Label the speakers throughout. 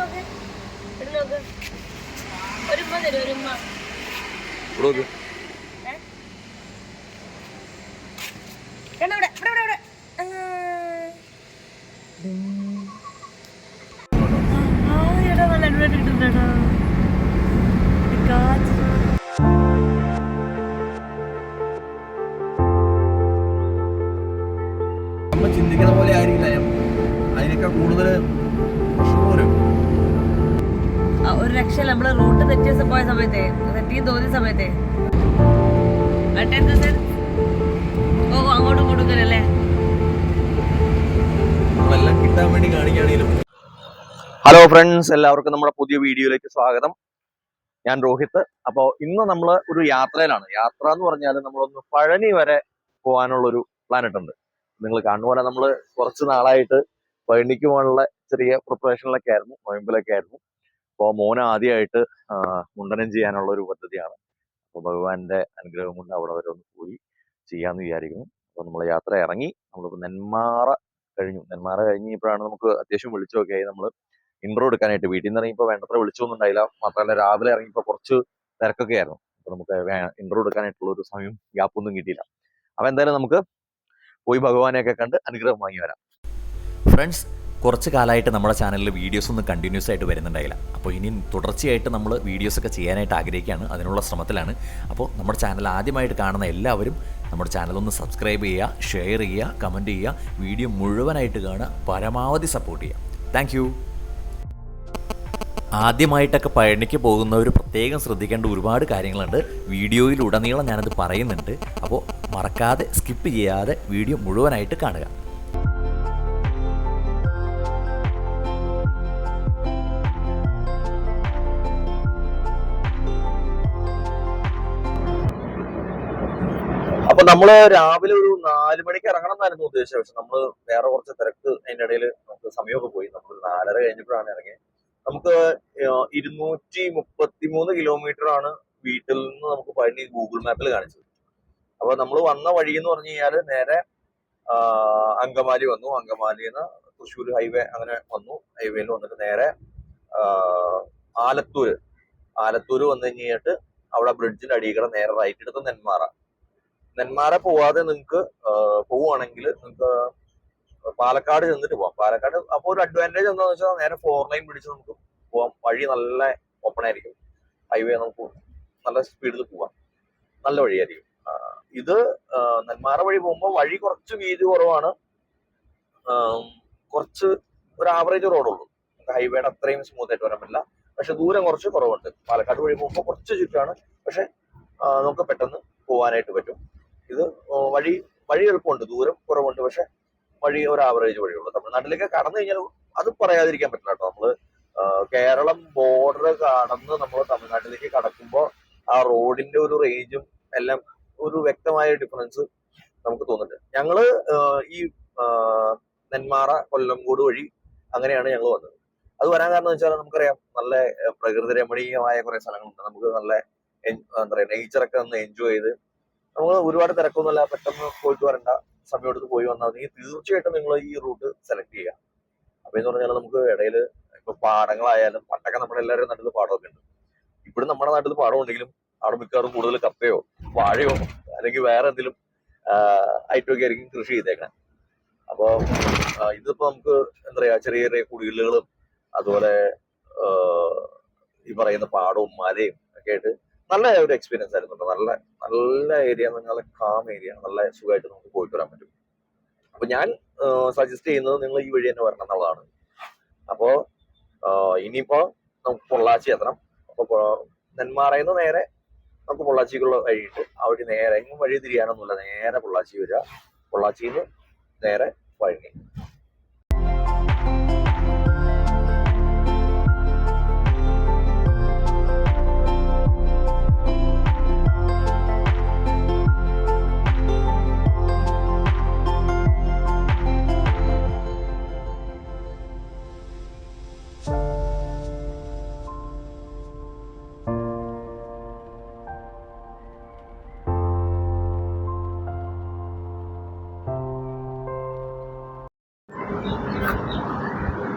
Speaker 1: നോക്ക്. ഇവിടെ നോക്ക്. ഒരു ഉമ്മ തരും ഒരുമ്മ.
Speaker 2: നമ്മൾ
Speaker 1: ദിവസം പോയ സമയത്തെ തെറ്റിയും തോന്നിയ സമയത്തെ. ഓ അങ്ങോട്ടും ഇങ്ങോട്ടും അല്ലേ?
Speaker 2: കിട്ടാൻ വേണ്ടി കാണിക്കുകയാണെങ്കിലും. ഹലോ ഫ്രണ്ട്സ് എല്ലാവർക്കും നമ്മുടെ പുതിയ വീഡിയോയിലേക്ക് സ്വാഗതം. ഞാൻ രോഹിത്. അപ്പോൾ ഇന്ന് നമ്മൾ ഒരു യാത്രയിലാണ്. യാത്ര എന്ന് പറഞ്ഞാൽ നമ്മളൊന്ന് പഴനി വരെ പോകാനുള്ള ഒരു പ്ലാൻ ഇട്ടുണ്ട് നിങ്ങൾ കാണുന്ന പോലെ നമ്മൾ കുറച്ച് നാളായിട്ട് പഴനിക്ക് പോകാനുള്ള ചെറിയ പ്രിപ്പറേഷനിലൊക്കെ ആയിരുന്നു. നോയമ്പിലൊക്കെ ആയിരുന്നു. അപ്പോൾ മോൻ ആദ്യമായിട്ട് മുണ്ടനം ചെയ്യാനുള്ള ഒരു പദ്ധതിയാണ്. അപ്പോൾ ഭഗവാന്റെ അനുഗ്രഹം കൊണ്ട് അവിടെ വരെ ഒന്ന് പോയി ചെയ്യാമെന്ന് വിചാരിക്കുന്നു. അപ്പോൾ നമ്മൾ യാത്ര ഇറങ്ങി നമ്മളിപ്പോൾ നെന്മാറ കഴിഞ്ഞു. നെന്മാറ കഴിഞ്ഞപ്പോഴാണ് നമുക്ക് അത്യാവശ്യം വിളിച്ചൊക്കെ ആയി. നമ്മൾ ഇൻട്രോ എടുക്കാനായിട്ട് വീട്ടിൽ നിന്ന് ഇറങ്ങിയപ്പോൾ വേണ്ടത്ര വിളിച്ചൊന്നും ഉണ്ടായില്ല. മാത്രമല്ല രാവിലെ ഇറങ്ങിയപ്പോൾ കുറച്ച് തിരക്കൊക്കെ ആയിരുന്നു. അപ്പോൾ നമുക്ക് ഇൻട്രോ എടുക്കാനായിട്ടുള്ള ഒരു സമയം ഗ്യാപ്പൊന്നും കിട്ടിയില്ല. അപ്പോൾ എന്തായാലും നമുക്ക് പോയി ഭഗവാനെയൊക്കെ കണ്ട് അനുഗ്രഹം വാങ്ങി വരാം.
Speaker 3: ഫ്രണ്ട്സ് കുറച്ച് കാലമായിട്ട് നമ്മുടെ ചാനലിൽ വീഡിയോസ് ഒന്നും കണ്ടിന്യൂസ് ആയിട്ട് വരുന്നുണ്ടായില്ല. അപ്പോൾ ഇനി തുടർച്ചയായിട്ട് നമ്മൾ വീഡിയോസൊക്കെ ചെയ്യാനായിട്ട് ആഗ്രഹിക്കുകയാണ്. അതിനുള്ള ശ്രമത്തിലാണ്. അപ്പോൾ നമ്മുടെ ചാനൽ ആദ്യമായിട്ട് കാണുന്ന എല്ലാവരും നമ്മുടെ ചാനൽ ഒന്ന് സബ്സ്ക്രൈബ് ചെയ്യുക ഷെയർ ചെയ്യുക കമന്റ് ചെയ്യുക വീഡിയോ മുഴുവനായിട്ട് കാണുക പരമാവധി സപ്പോർട്ട് ചെയ്യുക. താങ്ക് ആദ്യമായിട്ടൊക്കെ പഴനിക്ക് പോകുന്നവർ പ്രത്യേകം ശ്രദ്ധിക്കേണ്ട ഒരുപാട് കാര്യങ്ങളുണ്ട്. വീഡിയോയിൽ ഉടനീളം ഞാനത് പറയുന്നുണ്ട്. അപ്പോൾ മറക്കാതെ സ്കിപ്പ് ചെയ്യാതെ വീഡിയോ മുഴുവനായിട്ട് കാണുക.
Speaker 2: നമ്മൾ രാവിലെ ഒരു നാല് മണിക്ക് ഇറങ്ങണം എന്നായിരുന്നു ഉദ്ദേശിച്ചത്. പക്ഷെ നമ്മൾ വേറെ കുറച്ച് തിരക്ക് അതിന്റെ ഇടയിൽ നമുക്ക് സമയമൊക്കെ പോയി. നമ്മൾ നാലര കഴിഞ്ഞപ്പോഴാണ് ഇറങ്ങിയത് നമുക്ക് ഇരുന്നൂറ്റി മുപ്പത്തി മൂന്ന് കിലോമീറ്റർ ആണ് വീട്ടിൽ നിന്ന് നമുക്ക് പഴനി ഗൂഗിൾ മാപ്പിൽ കാണിച്ചത്. അപ്പൊ നമ്മൾ വന്ന വഴി എന്ന് പറഞ്ഞു കഴിഞ്ഞാൽ നേരെ അങ്കമാലി വന്നു. അങ്കമാലിയിൽ നിന്ന് തൃശ്ശൂർ ഹൈവേ അങ്ങനെ വന്നു. ഹൈവേയിൽ വന്നിട്ട് നേരെ ആലത്തൂര്. ആലത്തൂര് വന്നു കഴിഞ്ഞിട്ട് അവിടെ ബ്രിഡ്ജിന്റെ അടിയിൽ നേരെ റൈറ്റ് എടുത്ത് നെന്മാറ. നെന്മാറ പോവാതെ നിങ്ങൾക്ക് പോവുകയാണെങ്കിൽ നിങ്ങൾക്ക് പാലക്കാട് ചെന്നിട്ട് പോവാം. പാലക്കാട് അപ്പോൾ ഒരു അഡ്വാന്റേജ് എന്താണെന്ന് വെച്ചാൽ നേരെ ഫോർ ലൈൻ പിടിച്ച് നമുക്ക് പോവാം. വഴി നല്ല ഓപ്പൺ ആയിരിക്കും. ഹൈവേ നമുക്ക് നല്ല സ്പീഡിൽ പോവാം. നല്ല വഴിയായിരിക്കും. ഇത് നെന്മാറ വഴി പോകുമ്പോൾ വഴി കുറച്ച് വീതി കുറവാണ്. കുറച്ച് ഒരു ആവറേജ് റോഡുള്ളൂ നമുക്ക് ഹൈവേയുടെ അത്രയും സ്മൂത്ത് ആയിട്ട് വരാൻ പറ്റില്ല. പക്ഷെ ദൂരം കുറച്ച് കുറവുണ്ട്. പാലക്കാട് വഴി പോകുമ്പോൾ കുറച്ച് ചുറ്റാണ്. പക്ഷെ നമുക്ക് പെട്ടെന്ന് പോകാനായിട്ട് പറ്റും. ഇത് വഴി വഴി എളുപ്പമുണ്ട് ദൂരം കുറവുണ്ട് പക്ഷെ വഴി ഒരു ആവറേജ് വഴിയുള്ളൂ തമിഴ്നാട്ടിലേക്ക് കടന്നു കഴിഞ്ഞാൽ അത് പറയാതിരിക്കാൻ പറ്റില്ല കേട്ടോ നമ്മൾ. കേരളം ബോർഡർ കടന്ന് നമ്മൾ തമിഴ്നാട്ടിലേക്ക് കടക്കുമ്പോൾ ആ റോഡിന്റെ ഒരു റേഞ്ചും എല്ലാം ഒരു വ്യക്തമായ ഡിഫറൻസ് നമുക്ക് തോന്നുന്നുണ്ട്. ഞങ്ങൾ ഈ നെന്മാറ കൊല്ലംകോട് വഴി അങ്ങനെയാണ് ഞങ്ങൾ വന്നത്. അത് വരാൻ കാരണം വെച്ചാൽ നമുക്കറിയാം നല്ല പ്രകൃതി രമണീയമായ കുറെ സ്ഥലങ്ങളുണ്ട്. നമുക്ക് നല്ല എന്താ പറയാ നേച്ചറൊക്കെ ഒന്ന് എൻജോയ് ചെയ്ത് നമ്മൾ ഒരുപാട് തിരക്കൊന്നുമല്ല പെട്ടെന്ന് പോയിട്ട് വരണ്ട. സമയം എടുത്ത് പോയി വന്നാൽ മതി. തീർച്ചയായിട്ടും നിങ്ങൾ ഈ റൂട്ട് സെലക്ട് ചെയ്യുക. അപ്പൊ എന്ന് പറഞ്ഞാൽ നമുക്ക് ഇടയിൽ ഇപ്പൊ പാടങ്ങളായാലും പണ്ടൊക്കെ നമ്മുടെ എല്ലാവരും നാട്ടിൽ പാടമൊക്കെ ഉണ്ട്. ഇപ്പോഴും നമ്മുടെ നാട്ടിൽ പാടം ഉണ്ടെങ്കിലും അവിടെ മിക്കവാറും കൂടുതൽ കപ്പയോ വാഴയോ അല്ലെങ്കിൽ വേറെ എന്തെങ്കിലും ഐറ്റമൊക്കെ ആയിരിക്കും കൃഷി ചെയ്തേക്കാൻ അപ്പോ ഇതിപ്പോ നമുക്ക് എന്താ പറയാ ചെറിയ ചെറിയ കുടിലുകളും അതുപോലെ ഈ പറയുന്ന പാടവും മലയും ഒക്കെ ആയിട്ട് നല്ല ഒരു എക്സ്പീരിയൻസ് ആയിരുന്നു. നല്ല നല്ല ഏരിയ നല്ല കാം ഏരിയ നല്ല സുഖമായിട്ട് നമുക്ക് പോയിട്ട് വരാൻ പറ്റും. അപ്പൊ ഞാൻ സജസ്റ്റ് ചെയ്യുന്നത് നിങ്ങൾ ഈ വഴി തന്നെ വരണം എന്നുള്ളതാണ്. അപ്പോ ആ, ഇനിയിപ്പോ നമുക്ക് പൊള്ളാച്ചി എത്തണം. അപ്പൊ നെന്മാറയിൽ നേരെ നമുക്ക് പൊള്ളാച്ചിക്കുള്ള വഴിയുണ്ട് അവിടെ നേരെ എങ്ങും വഴി തിരിയാനൊന്നുമില്ല. നേരെ പൊള്ളാച്ചി വരിക. പൊള്ളാച്ചിയിൽ നിന്ന് നേരെ പഴനി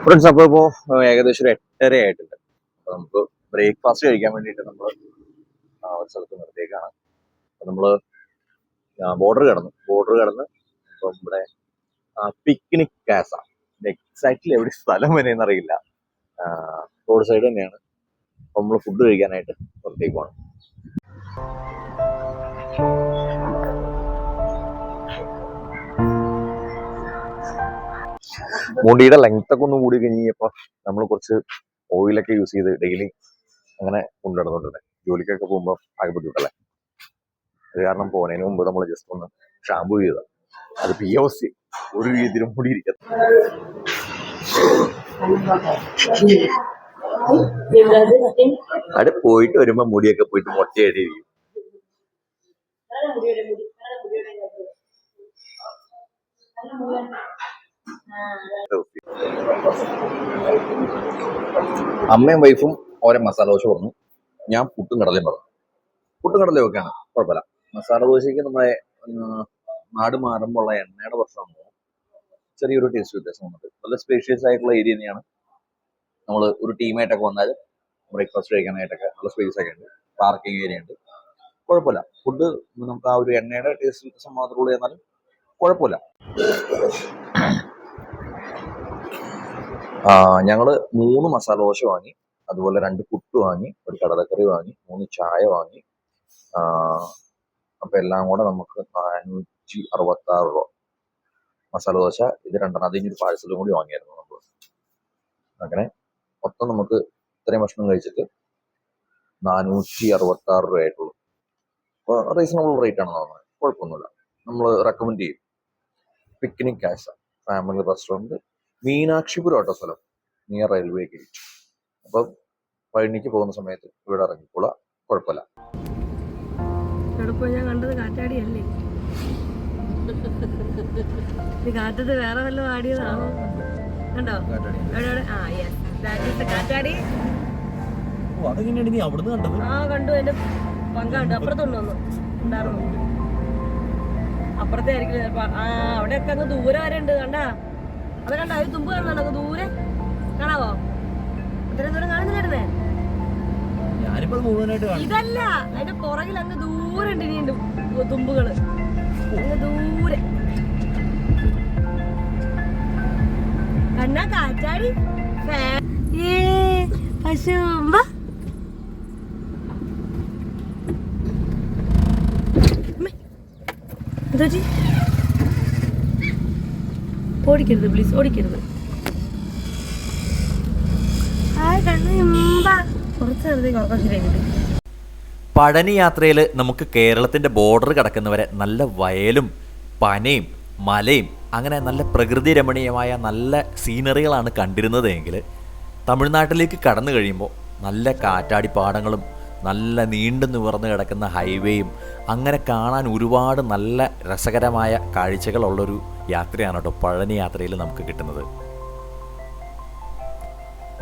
Speaker 2: ഫ്രണ്ട്സ് അപ്പോൾ ഇപ്പോൾ ഏകദേശം ഒരു എട്ടര ആയിട്ടുണ്ട്. അപ്പോൾ നമുക്ക് ബ്രേക്ക്ഫാസ്റ്റ് കഴിക്കാൻ വേണ്ടിയിട്ട് നമ്മൾ ഒരു സ്ഥലത്ത് നിർത്തിയേക്കാണ് അപ്പോൾ നമ്മൾ ബോർഡർ കടന്നു. ബോർഡർ കടന്ന് ഇപ്പം ഇവിടെ പിക്നിക് കാസ എക്സാക്ട്ലി എവിടെ സ്ഥലം വരെയെന്ന് അറിയില്ല റോഡ് സൈഡ് തന്നെയാണ്. അപ്പോൾ നമ്മൾ ഫുഡ് കഴിക്കാനായിട്ട് പുറത്തേക്ക് പോകണം മുടിയുടെ ലെങ്ത് ഒക്കെ ഒന്ന് കൂടി കഴിഞ്ഞപ്പോ നമ്മൾ കുറച്ച് ഓയിലൊക്കെ യൂസ് ചെയ്ത് ഡെയിലി അങ്ങനെ കൊണ്ടു നടന്നുകൊണ്ടിരുന്നത് ജോലിക്കൊക്കെ പോകുമ്പോൾ ആകെ ബുദ്ധിമുട്ടല്ലേ? അത് കാരണം പോകുന്നതിന് മുമ്പ് നമ്മൾ ജസ്റ്റ് ഒന്ന് ഷാമ്പു ചെയ്ത അത് പി സി ഒരു രീതിയിലും മുടിയിരിക്കുന്നത് അവിടെ പോയിട്ട് വരുമ്പോ മുടിയൊക്കെ പോയിട്ട് മുട്ടയായിട്ട് ഇരിക്കും. അമ്മയും വൈഫും ഓരോ മസാല ദോശ പറഞ്ഞു. ഞാൻ പുട്ടും കടലയും പറഞ്ഞു. പുട്ടും കടലയും ഒക്കെയാണ് കുഴപ്പമില്ല. മസാല ദോശയ്ക്ക് നമ്മുടെ നാട് മാറുമ്പോൾ ഉള്ള എണ്ണയുടെ പ്രശ്നം ചെറിയൊരു ടേസ്റ്റ് വ്യത്യാസം വന്നിട്ട്. നല്ല സ്പേഷ്യസ് ആയിട്ടുള്ള ഏരിയ തന്നെയാണ്. നമ്മൾ ഒരു ടീമായിട്ടൊക്കെ വന്നാൽ ബ്രേക്ക്ഫാസ്റ്റ് കഴിക്കാനായിട്ടൊക്കെ നല്ല സ്പേസ് ഒക്കെ ഉണ്ട്. പാർക്കിംഗ് ഏരിയ ഉണ്ട്. കുഴപ്പമില്ല. ഫുഡ് നമുക്ക് ആ ഒരു എണ്ണയുടെ ടേസ്റ്റ് വ്യത്യാസം മാത്രമേ ഉള്ളൂ എന്നാലും കുഴപ്പമില്ല. ആ, ഞങ്ങൾ മൂന്ന് മസാല ദോശ വാങ്ങി അതുപോലെ രണ്ട് പുട്ട് വാങ്ങി ഒരു കടലക്കറി വാങ്ങി മൂന്ന് ചായ വാങ്ങി. അപ്പൊ എല്ലാം കൂടെ നമുക്ക് നാനൂറ്റി അറുപത്തി ആറ് രൂപ. മസാല ദോശ ഇത് രണ്ടെണ്ണം. അതിന് ഒരു പാഴ്സലും കൂടി വാങ്ങിയായിരുന്നു നമ്മൾ അങ്ങനെ മൊത്തം നമുക്ക് ഇത്രയും ഭക്ഷണം കഴിച്ചിട്ട് നാനൂറ്റി അറുപത്തി ആറ് രൂപ ആയിട്ടുള്ളൂ. അപ്പോൾ റീസണബിൾ റേറ്റ് ആണ് തോന്നുന്നത് കുഴപ്പമൊന്നുമില്ല. നമ്മൾ റെക്കമെൻഡ് ചെയ്യും. Picnic as family restaurant Meenakshipuram auto സ്ഥലം. നിയർ റെയിൽവേ ഗേറ്റ് അപ്പം പഴനിക്ക് പോകുന്ന സമയത്ത് ഇവിടെ ഇറങ്ങിക്കോളാം. കുഴപ്പമില്ല.
Speaker 1: ഞാൻ കണ്ടത് കാറ്റാടിയല്ലേ? ഇത് കാറ്റത്ത് വേറെ വല്ലതും ആടിയതാണോ കണ്ടോ? എവിടെ, എവിടെ? ആ യെസ് കാറ്റാടി.
Speaker 3: അതെങ്ങനെയാണ് നീ അവിടുന്ന് കണ്ടത്?
Speaker 1: ആ കണ്ടു. എന്റെ പങ്കാണ്ട് അപ്പുറത്തുണ്ട് ഒന്ന്. ഉണ്ടായിരുന്നു. അപ്പുറത്തെ ആയിരിക്കും ചിലപ്പോ ആ അവിടെയൊക്കെ അങ്ങ് ദൂരം വരെ ഉണ്ട് കണ്ടാ? അത് കണ്ട? അത് തുമ്പ് കാണുന്നുണ്ടോ? ദൂരെ. കാണാവോ? ഇത്രയും ദൂരം കാണുന്നില്ലായിരുന്നേ
Speaker 3: ഞാനിപ്പോ മുഴുവനായിട്ട്
Speaker 1: ഇതല്ല. അതിന്റെ പുറകിൽ അങ്ങ് ദൂരെ ഉണ്ട് ഇനിയുണ്ട് തുമ്പുകൾ. അങ്ങ് ദൂരെ. കണ്ണാ കാറ്റാടി? ഏ പശുമ്പ എന്താ ഓടിക്കരുത് പ്ലീസ് ഓടിക്കരുത്. കുറച്ച് നേരത്തേക്ക് ഉറക്കം ശരിയാക്കിട്ട്
Speaker 3: പഴനി യാത്രയിൽ നമുക്ക് കേരളത്തിന്റെ ബോർഡർ കടക്കുന്നവരെ നല്ല വയലും പനയും മലയും അങ്ങനെ നല്ല പ്രകൃതി രമണീയമായ നല്ല സീനറികളാണ് കണ്ടിരുന്നത് എങ്കിൽ തമിഴ്നാട്ടിലേക്ക് കടന്നു കഴിയുമ്പോൾ നല്ല കാറ്റാടിപ്പാടങ്ങളും നല്ല നീണ്ടു നിവർന്ന് കിടക്കുന്ന ഹൈവേയും അങ്ങനെ കാണാൻ ഒരുപാട് നല്ല രസകരമായ കാഴ്ചകളുള്ളൊരു യാത്രയാണ് കേട്ടോ പഴനി യാത്രയിൽ നമുക്ക് കിട്ടുന്നത്.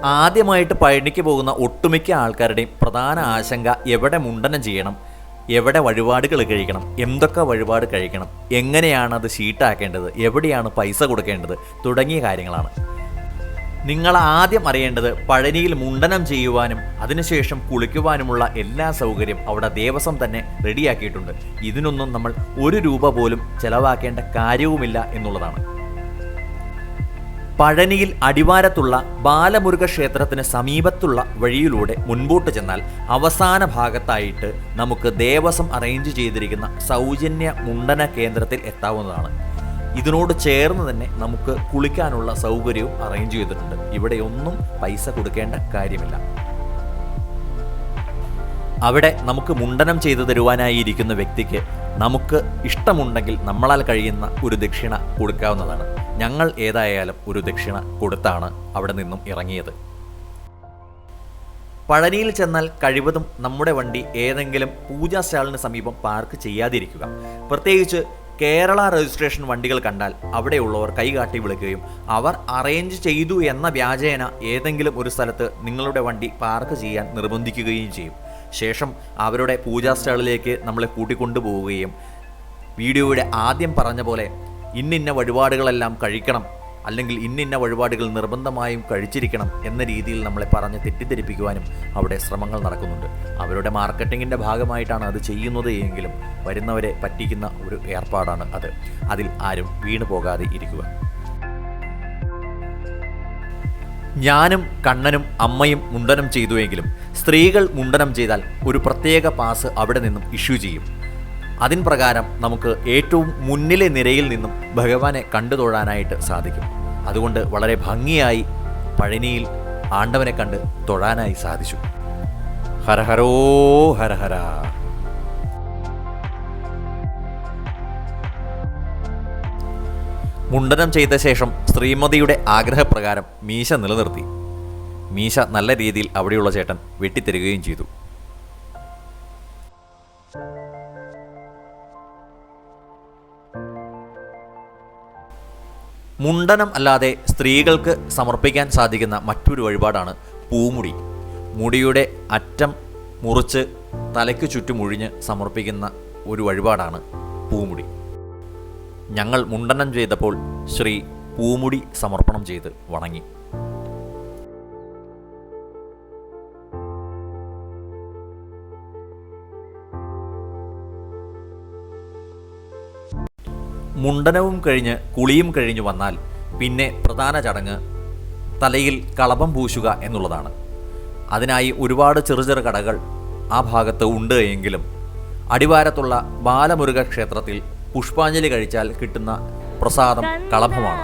Speaker 3: ആദ്യമായിട്ട് പഴനിക്ക് പോകുന്ന ഒട്ടുമിക്ക ആൾക്കാരുടെയും പ്രധാന ആശങ്ക എവിടെ മുണ്ടനം ചെയ്യണം എവിടെ വഴിപാടുകൾ കഴിക്കണം എന്തൊക്കെ വഴിപാട് കഴിക്കണം എങ്ങനെയാണ് അത് ഷീട്ടാക്കേണ്ടത് എവിടെയാണ് പൈസ കൊടുക്കേണ്ടത് തുടങ്ങിയ കാര്യങ്ങളാണ്. നിങ്ങൾ ആദ്യം അറിയേണ്ടത് പഴനിയിൽ മുണ്ടനം ചെയ്യുവാനും അതിനുശേഷം കുളിക്കുവാനുമുള്ള എല്ലാ സൗകര്യം അവിടെ ദേവസ്വം തന്നെ റെഡിയാക്കിയിട്ടുണ്ട്. ഇതിനൊന്നും നമ്മൾ ഒരു രൂപ പോലും ചെലവാക്കേണ്ട കാര്യവുമില്ല എന്നുള്ളതാണ്. പഴനിയിൽ അടിവാരത്തുള്ള ബാലമുരുക ക്ഷേത്രത്തിന് സമീപത്തുള്ള വഴിയിലൂടെ മുൻപോട്ട് ചെന്നാൽ അവസാന ഭാഗത്തായിട്ട് നമുക്ക് ദേവസ്വം അറേഞ്ച് ചെയ്തിരിക്കുന്ന സൗജന്യ മുണ്ടന കേന്ദ്രത്തിൽ എത്താവുന്നതാണ്. ഇതിനോട് ചേർന്ന് തന്നെ നമുക്ക് കുളിക്കാനുള്ള സൗകര്യവും അറേഞ്ച് ചെയ്തിട്ടുണ്ട്. ഇവിടെ ഒന്നും പൈസ കൊടുക്കേണ്ട കാര്യമില്ല. അവിടെ നമുക്ക് മുണ്ടനം ചെയ്തു തരുവാനായി ഇരിക്കുന്ന വ്യക്തിക്ക് നമുക്ക് ഇഷ്ടമുണ്ടെങ്കിൽ നമ്മളാൽ കഴിയുന്ന ഒരു ദക്ഷിണ കൊടുക്കാവുന്നതാണ്. ഞങ്ങൾ ഏതായാലും ഒരു ദക്ഷിണ കൊടുത്താണ് അവിടെ നിന്നും ഇറങ്ങിയത്. പഴനിയിൽ ചെന്നാൽ കഴിവതും നമ്മുടെ വണ്ടി ഏതെങ്കിലും പൂജാ സ്റ്റാളിന് സമീപം പാർക്ക് ചെയ്യാതിരിക്കുക. പ്രത്യേകിച്ച് കേരള രജിസ്ട്രേഷൻ വണ്ടികൾ കണ്ടാൽ അവിടെയുള്ളവർ കൈകാട്ടി വിളിക്കുകയും അവർ അറേഞ്ച് ചെയ്തു എന്ന വ്യാജേന ഏതെങ്കിലും ഒരു സ്ഥലത്ത് നിങ്ങളുടെ വണ്ടി പാർക്ക് ചെയ്യാൻ നിർബന്ധിക്കുകയും ചെയ്യും. ശേഷം അവരുടെ പൂജാ സ്റ്റാളിലേക്ക് നമ്മളെ കൂട്ടിക്കൊണ്ടുപോവുകയും. വീഡിയോയുടെ ആദ്യം പറഞ്ഞ പോലെ ഇന്നിന്ന വഴിപാടുകളെല്ലാം കഴിക്കണം. അല്ലെങ്കിൽ ഇന്നിന്ന ഇന്ന വഴിപാടുകൾ നിർബന്ധമായും കഴിച്ചിരിക്കണം എന്ന രീതിയിൽ നമ്മളെ പറഞ്ഞ് തെറ്റിദ്ധരിപ്പിക്കുവാനും അവിടെ ശ്രമങ്ങൾ നടക്കുന്നുണ്ട്. അവരുടെ മാർക്കറ്റിങ്ങിന്റെ ഭാഗമായിട്ടാണ് അത് ചെയ്യുന്നത് എങ്കിലും വരുന്നവരെ പറ്റിക്കുന്ന ഒരു ഏർപ്പാടാണ് അത്. അതിൽ ആരും വീണു പോകാതെ ഇരിക്കുക. ഞാനും കണ്ണനും അമ്മയും മുണ്ടനം ചെയ്തുവെങ്കിലും സ്ത്രീകൾ മുണ്ടനം ചെയ്താൽ ഒരു പ്രത്യേക പാസ് അവിടെ നിന്നും ഇഷ്യൂ ചെയ്യും. അതിൻ പ്രകാരം നമുക്ക് ഏറ്റവും മുന്നിലെ നിരയിൽ നിന്നും ഭഗവാനെ കണ്ടു തൊഴാനായിട്ട് സാധിക്കും. അതുകൊണ്ട് വളരെ ഭംഗിയായി പഴനിയിൽ ആണ്ടവനെ കണ്ട് തൊഴാനായി സാധിച്ചു. ഹരഹരോ ഹരഹര മുണ്ടനം ചെയ്ത ശേഷം ശ്രീമതിയുടെ ആഗ്രഹപ്രകാരം മീശ നിലനിർത്തി. മീശ നല്ല രീതിയിൽ അവിടെയുള്ള ചേട്ടൻ വെട്ടിത്തരികയും ചെയ്തു. മുണ്ടനം അല്ലാതെ സ്ത്രീകൾക്ക് സമർപ്പിക്കാൻ സാധിക്കുന്ന മറ്റൊരു വഴിപാടാണ് പൂമുടി. മുടിയുടെ അറ്റം മുറിച്ച് തലയ്ക്ക് ചുറ്റും ഒഴിഞ്ഞ് സമർപ്പിക്കുന്ന ഒരു വഴിപാടാണ് പൂമുടി. ഞങ്ങൾ മുണ്ടനം ചെയ്തപ്പോൾ ശ്രീ പൂമുടി സമർപ്പണം ചെയ്ത് വണങ്ങി. മുണ്ടനവും കഴിഞ്ഞ് കുളിയും കഴിഞ്ഞു വന്നാൽ പിന്നെ പ്രധാന ചടങ്ങ് തലയിൽ കളപം പൂശുക എന്നുള്ളതാണ്. അതിനായി ഒരുപാട് ചെറു ചെറു കടകൾ ആ ഭാഗത്ത് ഉണ്ട് എങ്കിലും അടിവാരത്തുള്ള ബാലമുരുക ക്ഷേത്രത്തിൽ പുഷ്പാഞ്ജലി കഴിച്ചാൽ കിട്ടുന്ന പ്രസാദം കളഭമാണ്.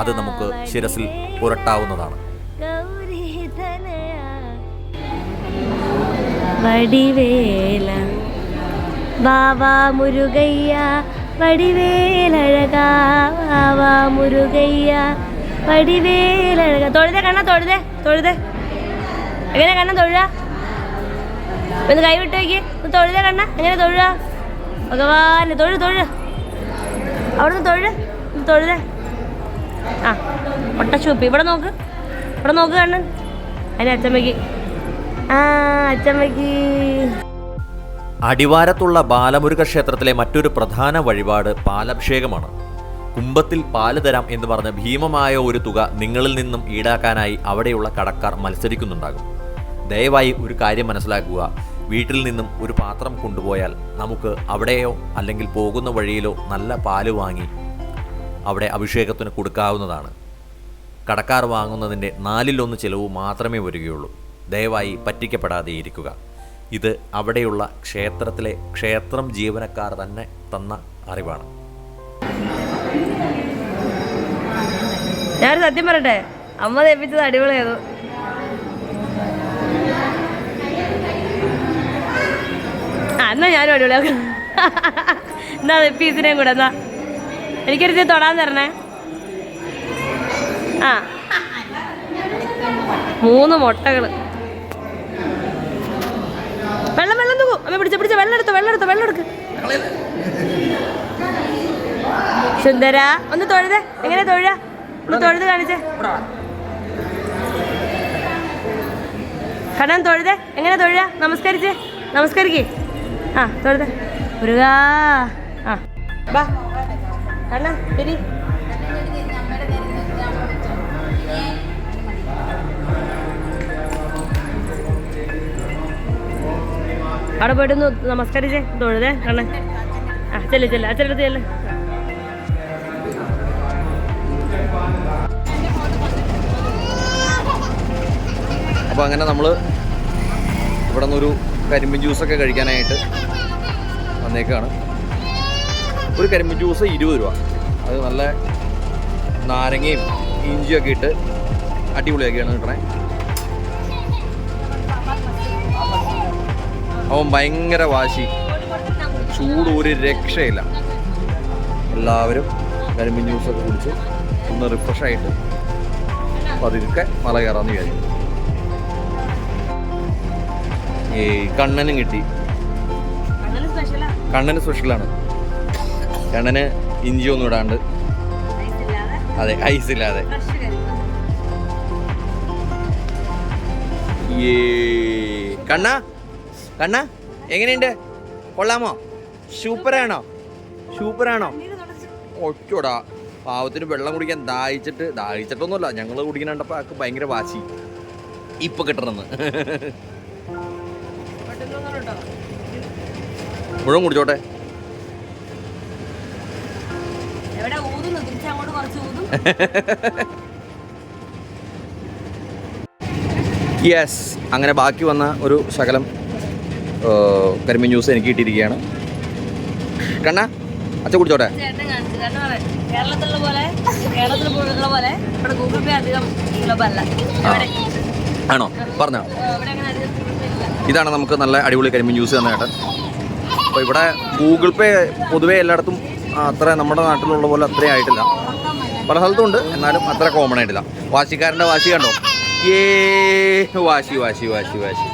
Speaker 3: അത് നമുക്ക് ശിരസിൽ പുരട്ടാവുന്നതാണ്
Speaker 4: വടിവേല മുരുകയ്യ വടിവേലഴകാ ബാവാ മുരുകയ്യ. വടിവേലഴക. തൊഴുതേ കണ്ണ തൊഴുതേ തൊഴുതേ. എങ്ങനെ കണ്ണ തൊഴുക? ഒന്ന് കൈ വിട്ട് വയ്ക്ക് തൊഴുതേ കണ്ണ എങ്ങനെ തൊഴുക? ഭഗവാന് തൊഴു തൊഴു. അവിടുന്ന് തൊഴു തൊഴുതേ. ആ ഒട്ടച്ചൂപ്പി ഇവിടെ നോക്ക്. ഇവിടെ നോക്ക് കണ്ണൻ അതിന് അച്ചമ്മയ്ക്ക്. ആ അച്ചമ്മയ്ക്ക്.
Speaker 3: അടിവാരത്തുള്ള ബാലമുരുക ക്ഷേത്രത്തിലെ മറ്റൊരു പ്രധാന വഴിപാട് പാലഭിഷേകമാണ്. കുംഭത്തിൽ പാൽ തരാം എന്ന് പറഞ്ഞ് ഭീമമായ ഒരു തുക നിങ്ങളിൽ നിന്നും ഈടാക്കാനായി അവിടെയുള്ള കടക്കാർ മത്സരിക്കുന്നുണ്ടാകും. ദയവായി ഒരു കാര്യം മനസ്സിലാക്കുക. വീട്ടിൽ നിന്നും ഒരു പാത്രം കൊണ്ടുപോയാൽ നമുക്ക് അവിടെയോ അല്ലെങ്കിൽ പോകുന്ന വഴിയിലോ നല്ല പാൽ വാങ്ങി അവിടെ അഭിഷേകത്തിന് കൊടുക്കാവുന്നതാണ്. കടക്കാർ വാങ്ങുന്നതിന്റെ നാലിലൊന്ന് ചിലവ് മാത്രമേ വരികയുള്ളൂ. ദയവായി പറ്റിക്കപ്പെടാതെ ഇരിക്കുക ഇത് അവിടെയുള്ള ക്ഷേത്രത്തിലെ ക്ഷേത്രം ജീവനക്കാർ തന്നെ തന്ന അറിവാണ്.
Speaker 1: ഞാനൊരു സത്യം പറയട്ടെ? അമ്മ തേപ്പിച്ചത് അടിപൊളിയായിരുന്നു. എന്നാ ഞാനും അടിപൊളിയാക്കാം. എന്നാ പീസിനെയും കൂടെ എന്നാ. എനിക്കൊരു തൊടാൻ തരണേ. ആ. മൂന്ന് മുട്ടകൾ വെള്ളം വെള്ളം തൂക്കും അമ്മ പിടിച്ച പിടിച്ച വെള്ളം എടുത്തോ വെള്ളം എടുത്തോ വെള്ളം എടുക്ക്. സുന്ദര ഒന്ന് തൊഴുതേ എങ്ങനെ തൊഴുക? ഒന്ന് തൊഴുത് കാണിച്ചേ. കണ്ണൻ തൊഴുതേ എങ്ങനെ തൊഴുക? നമസ്കരിച്ചേ നമസ്കരിക്കേ. ആ തൊഴുതേ. മുരുകാ ആ. ബാ. കണ്ണ ശരി അവിടെ പോയിട്ടൊന്ന് നമസ്കരിച്ചേ. തൊഴുതേ കണ്ണൻ ആ ചെല്ല ചെല്ലു. അച്ഛനടുത്ത് ചെല്ലു
Speaker 2: അപ്പോൾ അങ്ങനെ നമ്മൾ ഇവിടെ നിന്നൊരു കരിമ്പിൻ ജ്യൂസൊക്കെ കഴിക്കാനായിട്ട് വന്നേക്കാണ്. ഒരു കരിമ്പിൻ ജ്യൂസ് ഇരുപത് രൂപ. അത് നല്ല നാരങ്ങയും ഇഞ്ചിയൊക്കെ ഇട്ട് അടിപൊളിയാക്കിയാണ് കിട്ടണേ. അവൻ ഭയങ്കര വാശി. ചൂട് ഒരു രക്ഷയില്ല. എല്ലാവരും കരിമ്പിൻ ജ്യൂസൊക്കെ കുടിച്ച് ഒന്ന് റിഫ്രഷ് ആയിട്ട് പതുക്കെ മല കയറാന്ന് വിചാരിക്കും ഈ കണ്ണനും കിട്ടി. കണ്ണന് സ്പെഷ്യലാണ് കണ്ണന് ഇഞ്ചി ഒന്നും ഇടാണ്ട്. അതെ ഐസ് ഇല്ലാതെ. കണ്ണ? കണ്ണ എങ്ങനെയുണ്ട്? കൊള്ളാമോ? സൂപ്പറാണോ? സൂപ്പറാണോ? ഒറ്റോടാ
Speaker 3: പാവത്തിന് വെള്ളം കുടിക്കാൻ ദാഹിച്ചിട്ട് ദാഹിച്ചിട്ടൊന്നുമല്ല ഞങ്ങൾ കുടിക്കുന്ന കണ്ടപ്പോൾ ആൾക്ക് ഭയങ്കര വാശി. ഇപ്പൊ കിട്ടണമെന്ന് മുഴുവൻ കുടിച്ചോട്ടെ. യെസ് അങ്ങനെ ബാക്കി വന്ന ഒരു ശകലം കരിമീൻ ജ്യൂസ് എനിക്ക് കിട്ടിയിരിക്കുകയാണ്. കണ്ണ അച്ഛ കുടിച്ചോട്ടെ?
Speaker 1: കേരളത്തിലുള്ള പോലെ കേരളത്തിൽ പോലെ ഇവിടെ ഗൂഗിൾ പേ അധികം സുലഭമല്ല
Speaker 3: ആണോ? പറഞ്ഞോ. ഇതാണ് നമുക്ക് നല്ല അടിപൊളി കരിമീൻ ജ്യൂസ് തന്നെ ചേട്ടൻ. അപ്പോൾ ഇവിടെ ഗൂഗിൾ പേ പൊതുവേ എല്ലായിടത്തും അത്ര നമ്മുടെ നാട്ടിലുള്ള പോലെ അത്രയും ആയിട്ടില്ല. പല സ്ഥലത്തും ഉണ്ട് എന്നാലും അത്ര കോമൺ ആയിട്ടില്ല. വാശിക്കാരന്റെ വാശി കണ്ടോ? ഏ വാശി വാശി വാശി വാശി.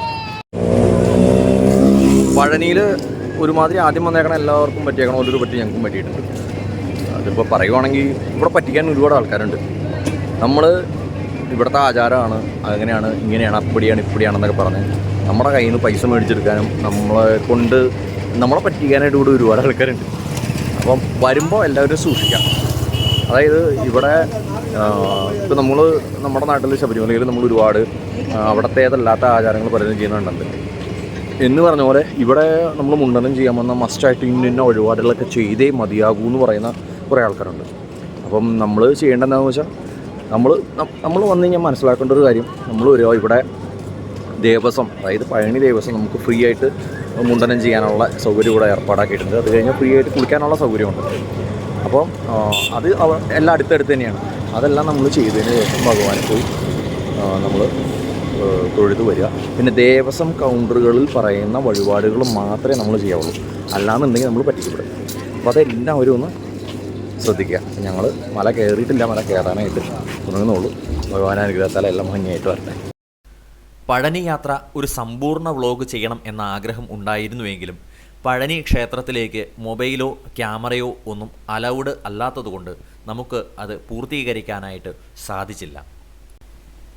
Speaker 3: പഴനിയിൽ ഒരുമാതിരി ആദ്യം വന്നേക്കണ എല്ലാവർക്കും പറ്റിയേക്കണ ഒരു പറ്റി ഞങ്ങൾക്കും പറ്റിയിട്ടുണ്ട്. അതിപ്പോൾ പറയുവാണെങ്കിൽ ഇവിടെ പറ്റിക്കാൻ ഒരുപാട് ആൾക്കാരുണ്ട്. നമ്മൾ ഇവിടുത്തെ ആചാരമാണ് അങ്ങനെയാണ് ഇങ്ങനെയാണ് അപ്പടിയാണ് ഇപ്പടിയാണെന്നൊക്കെ പറഞ്ഞ് നമ്മുടെ കയ്യിൽ നിന്ന് പൈസ മേടിച്ചെടുക്കാനും നമ്മളെ കൊണ്ട് നമ്മളെ പറ്റിക്കാനായിട്ട് ഇവിടെ ഒരുപാട് ആൾക്കാരുണ്ട്. അപ്പം വരുമ്പോൾ എല്ലാവരും സൂക്ഷിക്കാം. അതായത് ഇവിടെ ഇപ്പം നമ്മൾ നമ്മുടെ നാട്ടിൽ ശബരിമലയിൽ നമ്മൾ ഒരുപാട് അവിടത്തേതല്ലാത്ത ആചാരങ്ങൾ പലരും ചെയ്യുന്നുണ്ട്. എന്ന് പറഞ്ഞ പോലെ ഇവിടെ നമ്മൾ മുണ്ടനം ചെയ്യാൻ വന്ന മസ്റ്റായിട്ട് ഇന്ന വഴിപാടുകളൊക്കെ ചെയ്തേ മതിയാകൂ എന്ന് പറയുന്ന കുറേ ആൾക്കാരുണ്ട്. അപ്പം നമ്മൾ ചെയ്യേണ്ടത് എന്താണെന്ന് വെച്ചാൽ നമ്മൾ നമ്മൾ വന്നു കഴിഞ്ഞാൽ മനസ്സിലാക്കേണ്ട ഒരു കാര്യം നമ്മൾ ഒരു ഇവിടെ ദേവസ്വം അതായത് പഴനി ദേവസ്വം നമുക്ക് ഫ്രീ ആയിട്ട് മുണ്ടനം ചെയ്യാനുള്ള സൗകര്യം ഇവിടെ ഏർപ്പാടാക്കിയിട്ടുണ്ട്. അത് കഴിഞ്ഞാൽ ഫ്രീ ആയിട്ട് കുളിക്കാനുള്ള സൗകര്യമുണ്ട്. അപ്പം അത് എല്ലാം അടുത്തടുത്ത് തന്നെയാണ്. അതെല്ലാം നമ്മൾ ചെയ്തതിന് ശേഷം ഭഗവാനെ പോയി നമ്മൾ തൊഴുത് വരിക. പിന്നെ ദേവസ്വം കൗണ്ടറുകളിൽ പറയുന്ന വഴിപാടുകൾ മാത്രമേ നമ്മൾ ചെയ്യാവുള്ളൂ. അല്ലാന്നുണ്ടെങ്കിൽ നമ്മൾ പറ്റിക്കപ്പെടും. അപ്പോൾ അതെല്ലാം ഒരു ഒന്ന് ശ്രദ്ധിക്കുക. ഞങ്ങൾ മല കയറിയിട്ടില്ല മല കയറാനായിട്ട്. തുടങ്ങുന്നുള്ളൂ ഭഗവാനാനുഗ്രഹത്താൽ എല്ലാം ഭംഗിയായിട്ട് വരട്ടെ. പഴനി യാത്ര ഒരു സമ്പൂർണ വ്ലോഗ് ചെയ്യണം എന്ന ആഗ്രഹം ഉണ്ടായിരുന്നുവെങ്കിലും പഴനി ക്ഷേത്രത്തിലേക്ക് മൊബൈലോ ക്യാമറയോ ഒന്നും അലൗഡ് അല്ലാത്തതുകൊണ്ട് നമുക്ക് അത് പൂർത്തീകരിക്കാനായിട്ട് സാധിച്ചില്ല.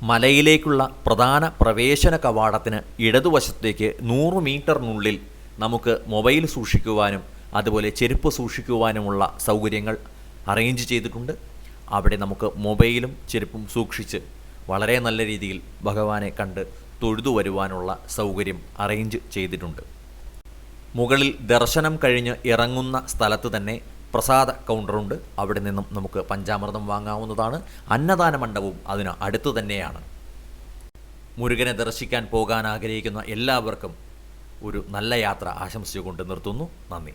Speaker 3: മലയിലേക്കുള്ള പ്രധാന പ്രവേശന കവാടത്തിന് ഇടതുവശത്തേക്ക് നൂറ് മീറ്ററിനുള്ളിൽ നമുക്ക് മൊബൈൽ സൂക്ഷിക്കുവാനും അതുപോലെ ചെരുപ്പ് സൂക്ഷിക്കുവാനുമുള്ള സൗകര്യങ്ങൾ അറേഞ്ച് ചെയ്തിട്ടുണ്ട്. അവിടെ നമുക്ക് മൊബൈലും ചെരുപ്പും സൂക്ഷിച്ച് വളരെ നല്ല രീതിയിൽ ഭഗവാനെ കണ്ട് തൊഴുതു വരുവാനുള്ള സൗകര്യം അറേഞ്ച് ചെയ്തിട്ടുണ്ട്. മുകളിൽ ദർശനം കഴിഞ്ഞ് ഇറങ്ങുന്ന സ്ഥലത്ത് തന്നെ പ്രസാദ കൗണ്ടറുണ്ട്. അവിടെ നിന്നും നമുക്ക് പഞ്ചാമൃതം വാങ്ങാവുന്നതാണ്. അന്നദാന മണ്ഡപവും അതിന് അടുത്തു തന്നെയാണ്. മുരുകനെ ദർശിക്കാൻ പോകാൻ ആഗ്രഹിക്കുന്ന എല്ലാവർക്കും ഒരു നല്ല യാത്ര ആശംസിച്ചുകൊണ്ട് നിർത്തുന്നു. നന്ദി.